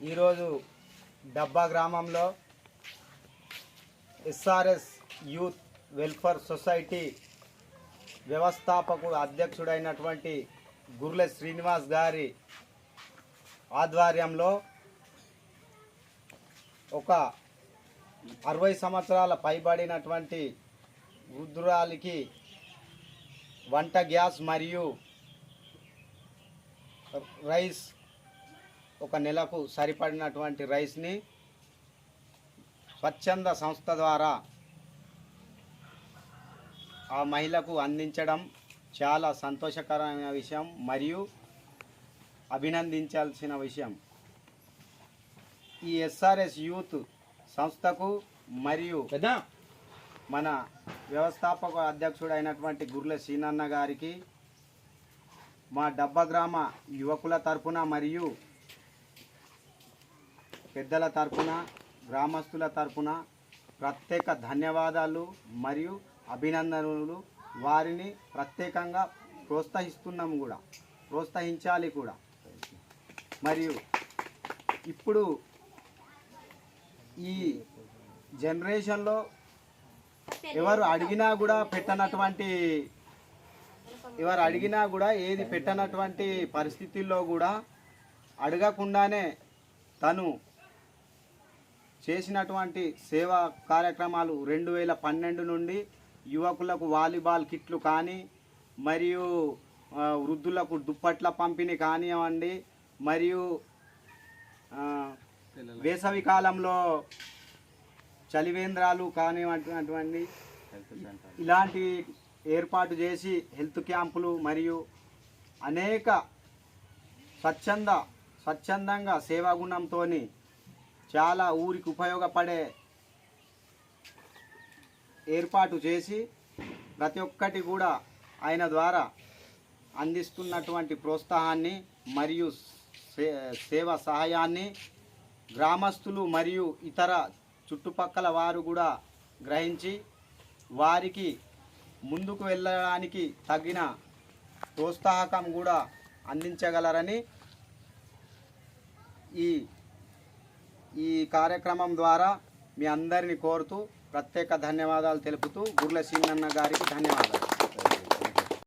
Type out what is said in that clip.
ఈరోజు డబ్బా గ్రామంలో ఎస్ఆర్ఎస్ యూత్ వెల్ఫేర్ సొసైటీ వ్యవస్థాపకుడు అధ్యక్షుడైనటువంటి గుర్ల శ్రీనివాస్ గారి ఆధ్వర్యంలో ఒక అరవై సంవత్సరాల పైబడినటువంటి వృద్ధురాలికి వంట గ్యాస్ మరియు రైస్ ఒక నెలకు సరిపడినటువంటి రైస్ని స్వచ్ఛంద సంస్థ ద్వారా ఆ మహిళకు అందించడం చాలా సంతోషకరమైన విషయం మరియు అభినందించాల్సిన విషయం. ఈ ఎస్ఆర్ఎస్ యూత్ సంస్థకు మరియు మన వ్యవస్థాపక అధ్యక్షుడైనటువంటి గుర్ల సీనన్న గారికి మా డబ్బ గ్రామ యువకుల తరపున మరియు పెద్దల తరపున గ్రామస్తుల తరపున ప్రత్యేక ధన్యవాదాలు మరియు అభినందనలు. వారిని ప్రత్యేకంగా ప్రోత్సహిస్తున్నాము కూడా ప్రోత్సహించాలి కూడా. మరియు ఇప్పుడు ఈ జనరేషన్లో ఎవరు అడిగినా కూడా పెట్టనటువంటి ఎవరు అడిగినా కూడా ఏది పెట్టనటువంటి పరిస్థితుల్లో కూడా అడగకుండానే తను చేసినటువంటి సేవా కార్యక్రమాలు రెండు వేల పన్నెండు నుండి యువకులకు వాలీబాల్ కిట్లు కానీ మరియు వృద్ధులకు దుప్పట్ల పంపిణీ కానివ్వండి మరియు వేసవి కాలంలో చలివేంద్రాలు కానివ్వండి ఇలాంటి ఏర్పాటు చేసి హెల్త్ క్యాంపులు మరియు అనేక స్వచ్ఛంద స్వచ్ఛందంగా సేవాగుణంతో చాలా ఊరికి ఉపయోగపడే ఏర్పాటు చేసి ప్రతి ఒక్కటి కూడా ఆయన ద్వారా అందిస్తున్నటువంటి ప్రోత్సాహాన్ని మరియు సే- సేవ సహాయాన్ని గ్రామస్తులు మరియు ఇతర చుట్టుపక్కల వారు కూడా గ్రహించి వారికి ముందుకు వెళ్ళడానికి తగిన ప్రోత్సాహకం కూడా అందించగలరని ఈ ఈ కార్యక్రమం ద్వారా మీ అందరిని కోరుతూ ప్రత్యేక ధన్యవాదాలు తెలుపుతూ గుర్ల సింగన్న గారికి ధన్యవాదాలు.